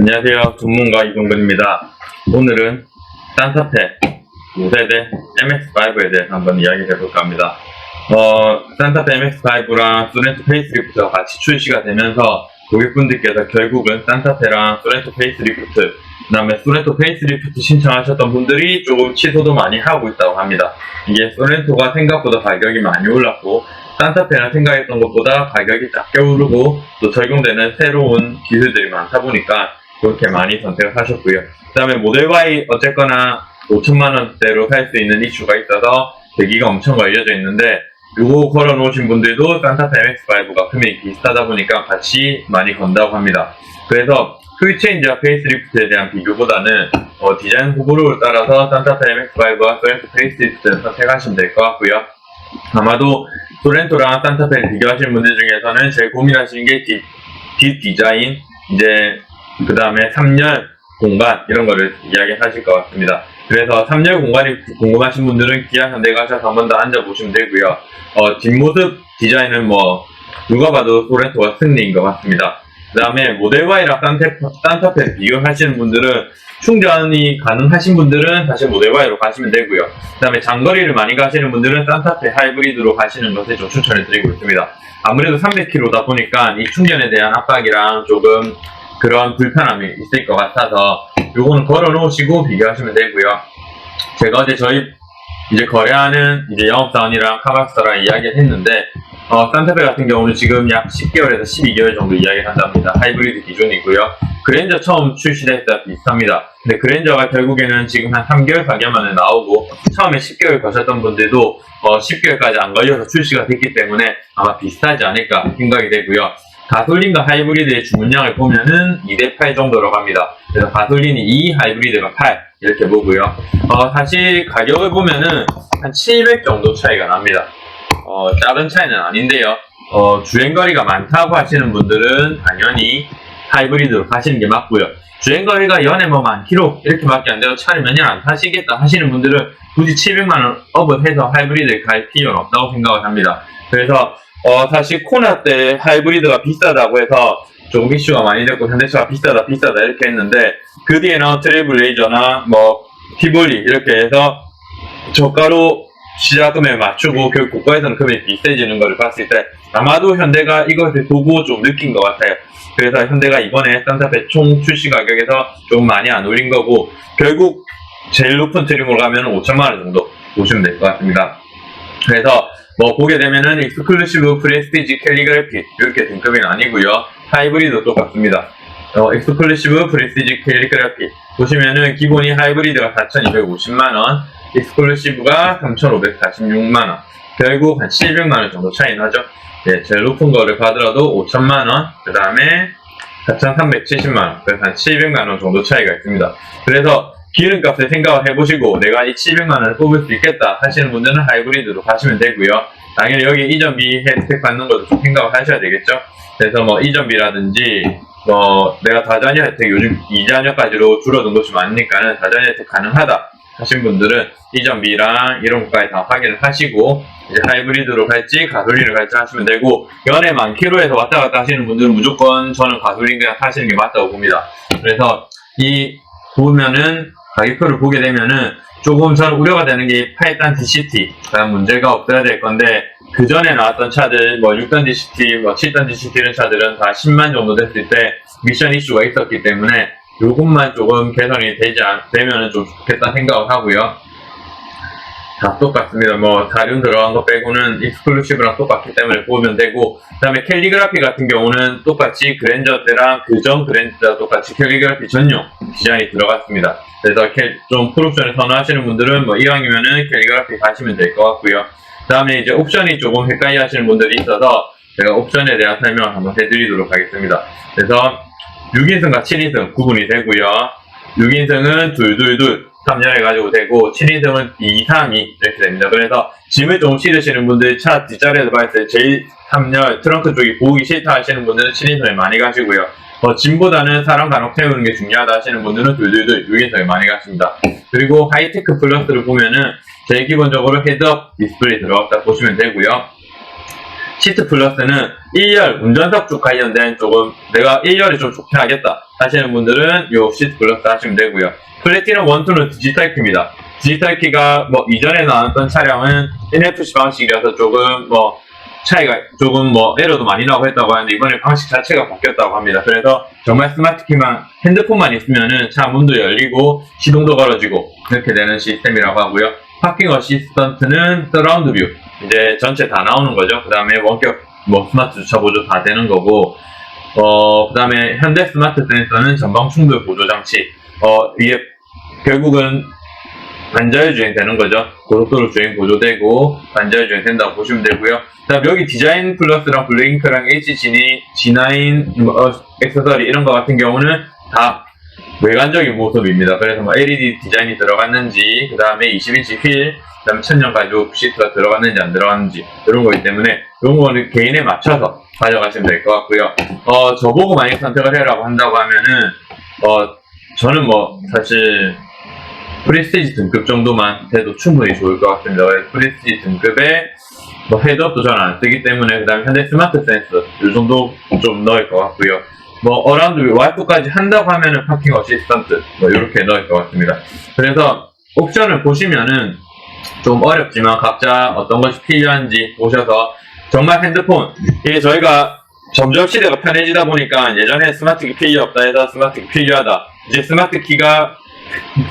안녕하세요. 전문가 이동근입니다. 오늘은 산타페 5세대 MX5에 대해서 한번 이야기를 해볼까 합니다. 어, 산타페 MX5랑 소렌토 페이스리프트가 같이 출시가 되면서 고객분들께서 결국은 산타페랑 소렌토 페이스리프트, 그 다음에 소렌토 페이스리프트 신청하셨던 분들이 조금 취소도 많이 하고 있다고 합니다. 이게 소렌토가 생각보다 가격이 많이 올랐고, 산타페는 생각했던 것보다 가격이 작게 오르고 또 적용되는 새로운 기술들이 많다 보니까 그렇게 많이 선택을 하셨고요. 그 다음에 모델 Y 어쨌거나 5천만 원대로 살 수 있는 이슈가 있어서 대기가 엄청 걸려져 있는데 요거 걸어 놓으신 분들도 산타페 MX5가 금액이 비슷하다 보니까 같이 많이 건다고 합니다. 그래서 휠체인지와 페이스리프트에 대한 비교보다는 어, 디자인 호불호를 따라서 산타페 MX5와 소렌토 페이스리프트를 선택하시면 될 것 같고요. 아마도 소렌토랑 산타페를 비교하시는 분들 중에서는 제일 고민하시는 게 뒷, 뒷 디자인, 이제 그 다음에 3열 공간 이런 거를 이야기하실 것 같습니다. 그래서 3열 공간이 궁금하신 분들은 기아 현대 가셔서 한 번 더 앉아보시면 되고요. 어, 뒷모습 디자인은 뭐 누가 봐도 소렌토가 승리인 것 같습니다. 그 다음에 모델 Y랑 산테, 산타페 비교하시는 분들은 충전이 가능하신 분들은 사실 모델 Y로 가시면 되고요. 그 다음에 장거리를 많이 가시는 분들은 산타페 하이브리드로 가시는 것을 좀 추천을 드리고 있습니다. 아무래도 300km다 보니까 이 충전에 대한 압박이랑 조금 그런 불편함이 있을 것 같아서 요거는 걸어 놓으시고 비교하시면 되고요. 제가 어제 저희 이제 거래하는 이제 영업사원이랑 카박사랑 이야기를 했는데 어, 산타페 같은 경우는 지금 약 10개월에서 12개월 정도 이야기를 한답니다. 하이브리드 기준이고요. 그랜저 처음 출시될 때 비슷합니다. 근데 그랜저가 결국에는 지금 한 3개월, 4개월 만에 나오고 처음에 10개월 거셨던 분들도 어, 10개월까지 안 걸려서 출시가 됐기 때문에 아마 비슷하지 않을까 생각이 되고요. 가솔린과 하이브리드의 주문량을 보면은 2대8 정도로 갑니다. 그래서 가솔린이 2, 하이브리드가 8 이렇게 보고요. 어, 사실 가격을 보면은 한 700 정도 차이가 납니다. 어, 작은 차이는 아닌데요. 어, 주행거리가 많다고 하시는 분들은 당연히 하이브리드로 가시는 게 맞고요. 주행거리가 연에 뭐만 킬로 이렇게밖에 안 돼서 차를 몇 년 안 타시겠다 하시는 분들은 굳이 700만원 업을 해서 하이브리드에 갈 필요는 없다고 생각을 합니다. 그래서 어, 사실 코나 때 하이브리드가 비싸다고 해서 조금 이슈가 많이 됐고 현대차가 비싸다 비싸다 이렇게 했는데 그 뒤에 나온 트레블레이저나 뭐 티볼리 이렇게 해서 저가로 시작 금액을 맞추고 그 고가에서는 금액이 비싸지는 것을 봤을 때 아마도 현대가 이것을 보고 좀 느낀 것 같아요. 그래서 현대가 이번에 산타페 총 출시 가격에서 좀 많이 안 올린 거고 결국 제일 높은 트림으로 가면 5천만 원 정도 보시면 될 것 같습니다. 그래서 뭐 보게 되면은 익스클루시브 프레스티지 캘리그래피 이렇게 등급이 아니고요. 하이브리드 똑같습니다. 어, 익스클루시브 프레스티지 캘리그래피 보시면은 기본이 하이브리드가 4,250만원, 익스클루시브가 3,546만원. 결국 한 700만원 정도 차이 나죠. 네, 제일 높은 거를 받으라도 5천만원, 그 다음에 4,370만원, 그래서 한 700만원 정도 차이가 있습니다. 그래서 기름값을 생각을 해보시고 내가 이 700만원을 뽑을 수 있겠다 하시는 분들은 하이브리드로 가시면 되고요. 당연히 여기 이전비 혜택 받는 것도 좀 생각을 하셔야 되겠죠. 그래서 뭐 이전비라든지 뭐 내가 다자녀 혜택 요즘 이자녀까지로 줄어든 곳이 많으니까는 다자녀 혜택 가능하다 하신 분들은 이전비랑 이런 것까지 다 확인을 하시고 이제 하이브리드로 갈지 가솔린을 갈지 하시면 되고 연에 만 킬로에서 왔다 갔다 하시는 분들은 무조건 저는 가솔린 그냥 타시는 게 맞다고 봅니다. 그래서 이 보면은 가격표를 보게 되면은 조금 저는 우려가 되는 게 파이탄 DCT 그런 문제가 없어야 될 건데 그 전에 나왔던 차들 뭐 6단 DCT, 뭐 7단 DCT 이런 차들은 다 10만 정도 됐을 때 미션 이슈가 있었기 때문에 요것만 조금 개선이 되지 않, 되면은 좀 좋겠다 생각을 하고요. 다 똑같습니다. 뭐 다륜 들어간 거 빼고는 익스클루시브랑 똑같기 때문에 보면 되고 그 다음에 캘리그라피 같은 경우는 똑같이 그랜저 때랑 그전 그랜저 똑같이 캘리그라피 전용 디자인이 들어갔습니다. 그래서 캘- 좀 풀옵션을 선호하시는 분들은 뭐 이왕이면은 캘리그라피 가시면 될 것 같고요. 그 다음에 이제 옵션이 조금 헷갈려 하시는 분들이 있어서 제가 옵션에 대한 설명을 한번 해드리도록 하겠습니다. 그래서 6인승과 7인승 구분이 되고요. 6인승은 둘둘둘 3열 해가지고 되고 7인승은 2, 3, 2 이렇게 됩니다. 그래서 짐을 좀 실으시는 분들 차 뒷자리에서 봤을 때 제일 3열 트렁크 쪽이 보기 싫다 하시는 분들은 7인승을 많이 가시고요. 어, 짐보다는 사람 간혹 태우는 게 중요하다 하시는 분들은 둘둘둘 6인승을 많이 가십니다. 그리고 하이테크 플러스를 보면은 제일 기본적으로 헤드업 디스플레이 들어갔다 보시면 되고요. 시트 플러스는 1열 운전석 쪽 관련된 조금 내가 1열이 좀 좋긴 하겠다 하시는 분들은 요 시트 플러스 하시면 되고요. 플래티넘 1, 2는 디지털 키입니다. 디지털 키가 뭐 이전에 나왔던 차량은 NFC 방식이라서 조금 뭐 차이가 조금 뭐 에러도 많이 나고 했다고 하는데 이번에 방식 자체가 바뀌었다고 합니다. 그래서 정말 스마트 키만 핸드폰만 있으면은 차 문도 열리고 시동도 걸어지고 이렇게 되는 시스템이라고 하고요. 파킹 어시스턴트는 서라운드 뷰 이제 전체 다 나오는 거죠. 그 다음에 원격 뭐 스마트 주차 보조 다 되는 거고 어, 그 다음에 현대 스마트 센서는 전방 충돌 보조 장치 어, 이게 결국은 반자율 주행 되는 거죠. 고속도로 주행 보조되고 반자율 주행 된다고 보시면 되고요. 그다음 여기 디자인 플러스랑 블링크랑 HG, G9, 뭐, 어, 액세서리 이런 거 같은 경우는 다 외관적인 모습입니다. 그래서 뭐 LED 디자인이 들어갔는지, 그 다음에 20인치 휠, 그 다음에 천연 가죽 시트가 들어갔는지 안 들어갔는지 이런 거기 때문에 이런 거는 개인에 맞춰서 가져가시면 될 것 같고요. 어, 저보고 만약 선택을 해라고 한다고 하면은 어, 저는 뭐 사실 프리스티지 등급 정도만 돼도 충분히 좋을 것 같습니다. 프리스티지 등급에 뭐 헤드업도 저는 안 쓰기 때문에 그 다음 에 현대 스마트 센스 이 정도 좀 넣을 것 같고요. 뭐 어라운드 와이프까지 한다고 하면은 파킹 어시스턴트 뭐 이렇게 넣을 것 같습니다. 그래서 옵션을 보시면은 좀 어렵지만 각자 어떤 것이 필요한지 보셔서 정말 핸드폰 이게 저희가 점점 시대가 편해지다 보니까 예전에 스마트키 필요 없다 해서 스마트키 필요하다 이제 스마트키가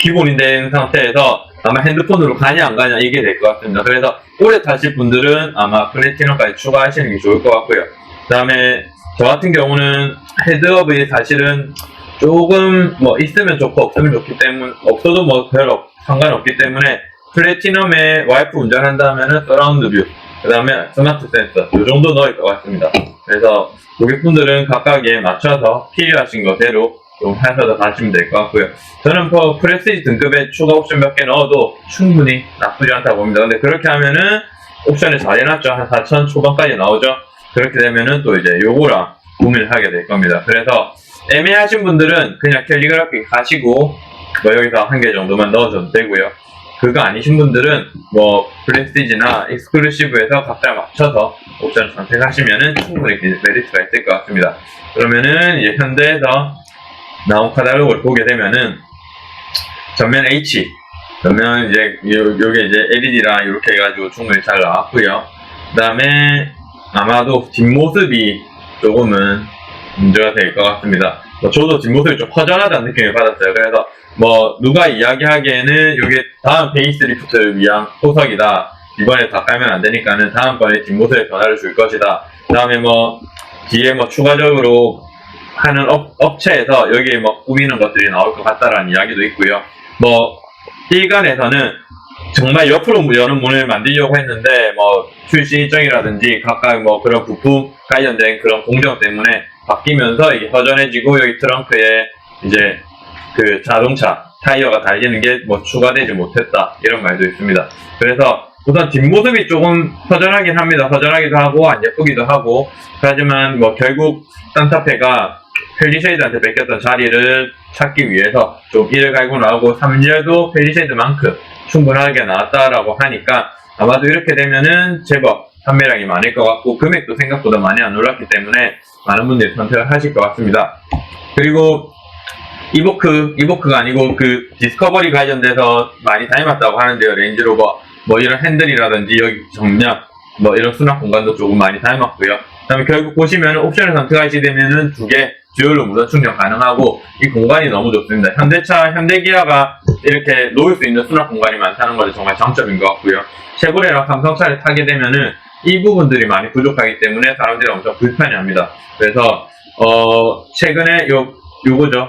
기본이 된 상태에서 아마 핸드폰으로 가냐 안 가냐 이게 될 것 같습니다. 그래서 오래 타실 분들은 아마 플래티넘까지 추가하시는 게 좋을 것 같고요. 그 다음에 저 같은 경우는 헤드업이 사실은 조금 뭐 있으면 좋고 없으면 좋기 때문에 없어도 뭐 별 상관없기 때문에 플래티넘에 와이프 운전한다면은 서라운드 뷰, 그 다음에 스마트 센서 이 정도 넣을 것 같습니다. 그래서 고객분들은 각각에 맞춰서 필요하신 것대로 좀 하셔서 가시면 될 것 같고요. 저는 뭐 프레스티지 등급에 추가 옵션 몇 개 넣어도 충분히 나쁘지 않다고 봅니다. 근데 그렇게 하면은 옵션을 잘 해놨죠. 한 4천 초반까지 나오죠. 그렇게 되면은 또 이제 요거랑 고민을 하게 될 겁니다. 그래서 애매하신 분들은 그냥 캘리그라피 가시고 뭐 여기서 한 개 정도만 넣어줘도 되고요. 그거 아니신 분들은 뭐 프레스티지나 익스클루시브에서 각자 맞춰서 옵션을 선택하시면은 충분히 메리트가 있을 것 같습니다. 그러면은 이제 현대에서 나온 카탈로그를 보게 되면은 전면 H 그러면 이제 요, 요게 이제 LED랑 이렇게 해가지고 충분히 잘 나왔고요. 그 다음에 아마도 뒷모습이 조금은 문제가 될 것 같습니다. 뭐 저도 뒷모습이 좀 허전하다는 느낌을 받았어요. 그래서 뭐 누가 이야기하기에는 이게 다음 페이스리프트를 위한 호석이다. 이번에 다 깔면 안 되니까는 다음번에 뒷모습에 변화를 줄 것이다. 그 다음에 뭐 뒤에 뭐 추가적으로 하는 업, 업체에서 여기에 뭐 꾸미는 것들이 나올 것 같다라는 이야기도 있고요. 뭐 일간에서는 정말 옆으로 여는 문을 만들려고 했는데 뭐 출시 일정이라든지 각각 뭐 그런 부품 관련된 그런 공정 때문에 바뀌면서 이게 허전해지고 여기 트렁크에 이제 그 자동차 타이어가 달리는 게 뭐 추가되지 못했다 이런 말도 있습니다. 그래서 우선 뒷모습이 조금 허전하긴 합니다. 허전하기도 하고 안 예쁘기도 하고 하지만 뭐 결국 산타페가 펠리쉐이드한테 뺏겼던 자리를 찾기 위해서 좀 1을 갈고 나오고 3열도 펠리쉐이드만큼 충분하게 나왔다라고 하니까 아마도 이렇게 되면은 제법 판매량이 많을 것 같고 금액도 생각보다 많이 안 올랐기 때문에 많은 분들이 선택을 하실 것 같습니다. 그리고 이보크, 이보크가 아니고 그 디스커버리 관련돼서 많이 닮았다고 하는데요. 레인지로버 뭐 이런 핸들이라든지 여기 정면 뭐 이런 수납 공간도 조금 많이 닮았고요. 그다음에 결국 보시면 옵션을 선택하시게 되면은 두 개 듀얼로 무선 충전 가능하고 이 공간이 너무 좋습니다. 현대차, 현대기아가 이렇게 놓을 수 있는 수납 공간이 많다는 것이 정말 장점인 것 같고요. 쉐보레랑 삼성차를 타게 되면은 이 부분들이 많이 부족하기 때문에 사람들이 엄청 불편해합니다. 그래서 어 최근에 요 요거죠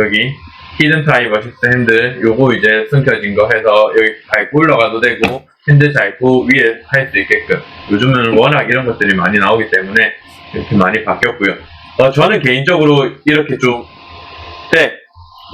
여기 히든 타입 어시스트 핸들 요거 이제 숨겨진 거 해서 여기 밟고 올라가도 되고 핸들 밟고 위에 할 수 있게끔 요즘은 워낙 이런 것들이 많이 나오기 때문에 이렇게 많이 바뀌었고요. 어, 저는 개인적으로 이렇게 좀, 백,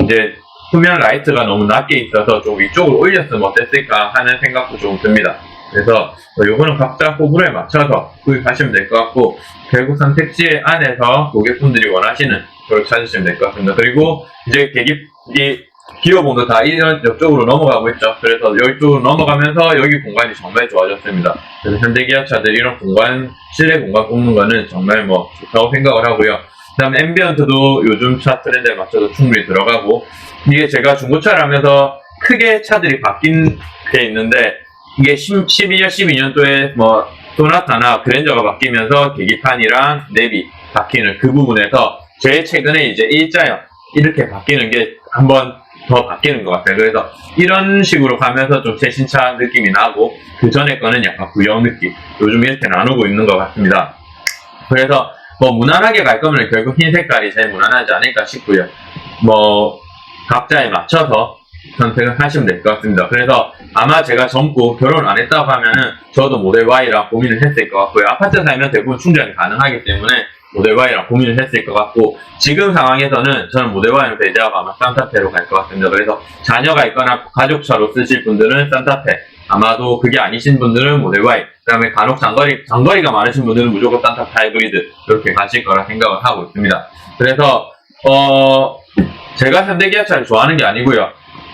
이제, 후면 라이트가 너무 낮게 있어서 좀 위쪽으로 올렸으면 어땠을까 하는 생각도 좀 듭니다. 그래서, 어, 요거는 각자 호불호에 맞춰서 구입하시면 될 것 같고, 결국 선택지 안에서 고객분들이 원하시는 걸 찾으시면 될 것 같습니다. 그리고, 이제 계기, 이 기어봉도 다 이런 이쪽으로 넘어가고 있죠. 그래서 이쪽으로 넘어가면서 여기 공간이 정말 좋아졌습니다. 그래서 현대 기아차들 이런 공간, 실내 공간 뽑는 거는 정말 뭐 좋다고 생각을 하고요. 그 다음에 앰비언트도 요즘 차 트렌드에 맞춰서 충분히 들어가고 이게 제가 중고차를 하면서 크게 차들이 바뀐 게 있는데 이게 10, 11년, 12년도에 뭐 소나타나 그랜저가 바뀌면서 계기판이랑 내비 바뀌는 그 부분에서 제일 최근에 이제 일자형 이렇게 바뀌는 게 한번 더 바뀌는 것 같아요. 그래서 이런 식으로 가면서 좀 최신차 느낌이 나고 그 전에 거는 약간 구형 느낌 요즘 이렇게 나누고 있는 것 같습니다. 그래서 뭐 무난하게 갈 거면 결국 흰 색깔이 제일 무난하지 않을까 싶고요. 뭐 각자에 맞춰서 선택을 하시면 될 것 같습니다. 그래서 아마 제가 젊고 결혼 안 했다고 하면은 저도 모델 Y랑 고민을 했을 것 같고요. 아파트 살면 대부분 충전이 가능하기 때문에 모델 Y랑 고민을 했을 것 같고 지금 상황에서는 저는 모델 Y를 배제하고 아마 산타페로 갈 것 같습니다. 그래서 자녀가 있거나 가족차로 쓰실 분들은 산타페 아마도 그게 아니신 분들은 모델 Y 그 다음에 간혹 장거리 장거리가 많으신 분들은 무조건 산타페 하이브리드 이렇게 가실 거라 생각을 하고 있습니다. 그래서 어 제가 현대 기아차를 좋아하는 게 아니고요.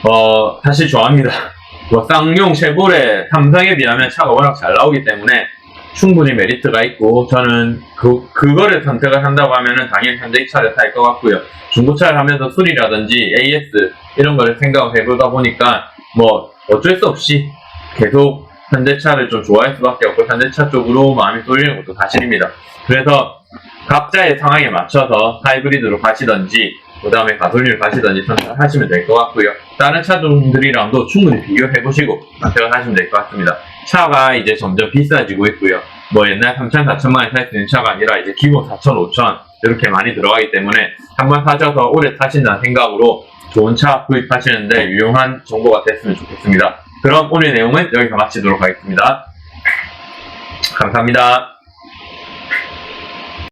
어, 사실 좋아합니다. 뭐, 쌍용, 쉐보레, 삼성에 비하면 차가 워낙 잘 나오기 때문에 충분히 메리트가 있고, 저는 그, 그거를 선택을 한다고 하면은 당연히 현대 차를 살 것 같고요. 중고차를 하면서 수리라든지 AS 이런 거를 생각을 해보다 보니까 뭐, 어쩔 수 없이 계속 현대차를 좀 좋아할 수밖에 없고, 현대차 쪽으로 마음이 쏠리는 것도 사실입니다. 그래서 각자의 상황에 맞춰서 하이브리드로 가시던지, 그 다음에 가솔린을 가시던지 선택하시면 될 것 같고요. 다른 차종들이랑도 충분히 비교해 보시고 선택을 하시면 될 것 같습니다. 차가 이제 점점 비싸지고 있고요. 뭐 옛날 3천, 4천만 원에 살 수 있는 차가 아니라 이제 기본 4천, 5천 이렇게 많이 들어가기 때문에 한번 사셔서 오래 타신다는 생각으로 좋은 차 구입하시는데 유용한 정보가 됐으면 좋겠습니다. 그럼 오늘 내용은 여기서 마치도록 하겠습니다. 감사합니다.